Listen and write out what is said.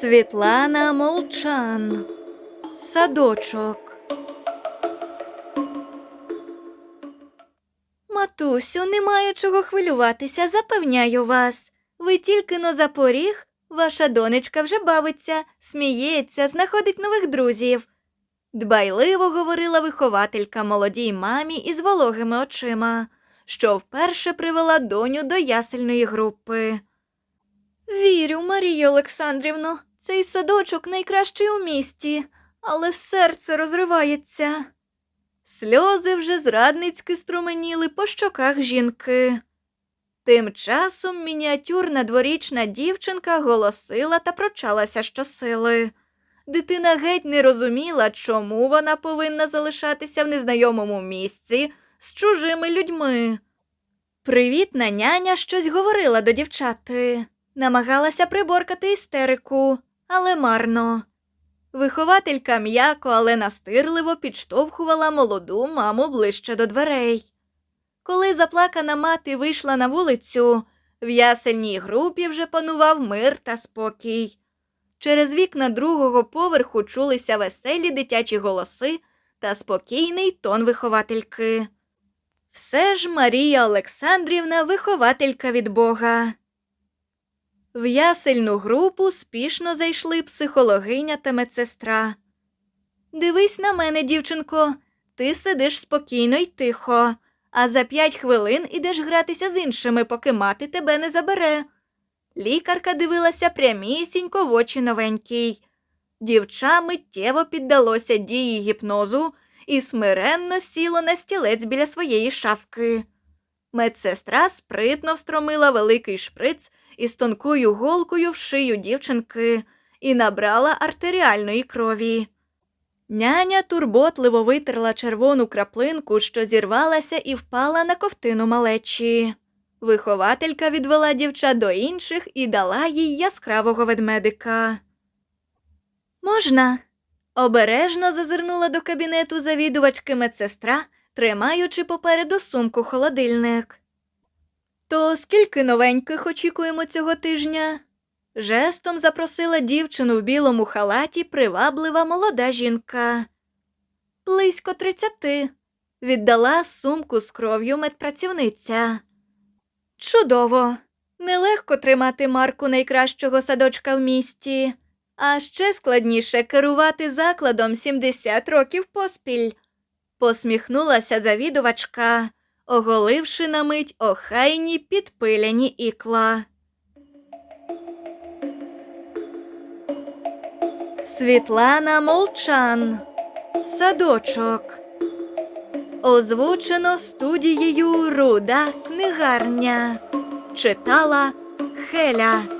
Світлана Молчан. Садочок. Матусю, немає чого хвилюватися, запевняю вас. Ви тільки но за поріг, ваша донечка вже бавиться, сміється, знаходить нових друзів. Дбайливо говорила вихователька молодій мамі із вологими очима, що вперше привела доню до ясельної групи. Вірю, Марія Олександрівно, цей садочок найкращий у місті, але серце розривається. Сльози вже зрадницьки струменіли по щоках жінки. Тим часом мініатюрна дворічна дівчинка голосила та прочалася щосили. Дитина геть не розуміла, чому вона повинна залишатися в незнайомому місці з чужими людьми. Привітна няня щось говорила до дівчати, намагалася приборкати істерику, але марно. Вихователька м'яко, але настирливо підштовхувала молоду маму ближче до дверей. Коли заплакана мати вийшла на вулицю, в ясельній групі вже панував мир та спокій. Через вікна другого поверху чулися веселі дитячі голоси та спокійний тон виховательки. Все ж Марія Олександрівна вихователька від Бога. В ясельну групу спішно зайшли психологиня та медсестра. Дивись на мене, дівчинко, ти сидиш спокійно й тихо, а за п'ять хвилин ідеш гратися з іншими, поки мати тебе не забере. Лікарка дивилася прямісінько в очі новенькій. Дівча миттєво піддалося дії гіпнозу і смиренно сіло на стілець біля своєї шафки. Медсестра спритно встромила великий шприц із тонкою голкою в шию дівчинки і набрала артеріальної крові. Няня турботливо витерла червону краплинку, що зірвалася і впала на ковтину малечі. Вихователька відвела дівча до інших і дала їй яскравого ведмедика. Можна? Обережно зазирнула до кабінету завідувачки медсестра, тримаючи попереду сумку холодильник. То скільки новеньких очікуємо цього тижня? Жестом запросила дівчину в білому халаті приваблива молода жінка. Близько тридцяти. Віддала сумку з кров'ю медпрацівниця. Чудово. Нелегко тримати марку найкращого садочка в місті, а ще складніше керувати закладом 70 років поспіль. Посміхнулася завідувачка, оголивши на мить охайні підпиляні ікла. Світлана Молчан. Садочок. Озвучено студією Руда книгарня. Читала Хеля.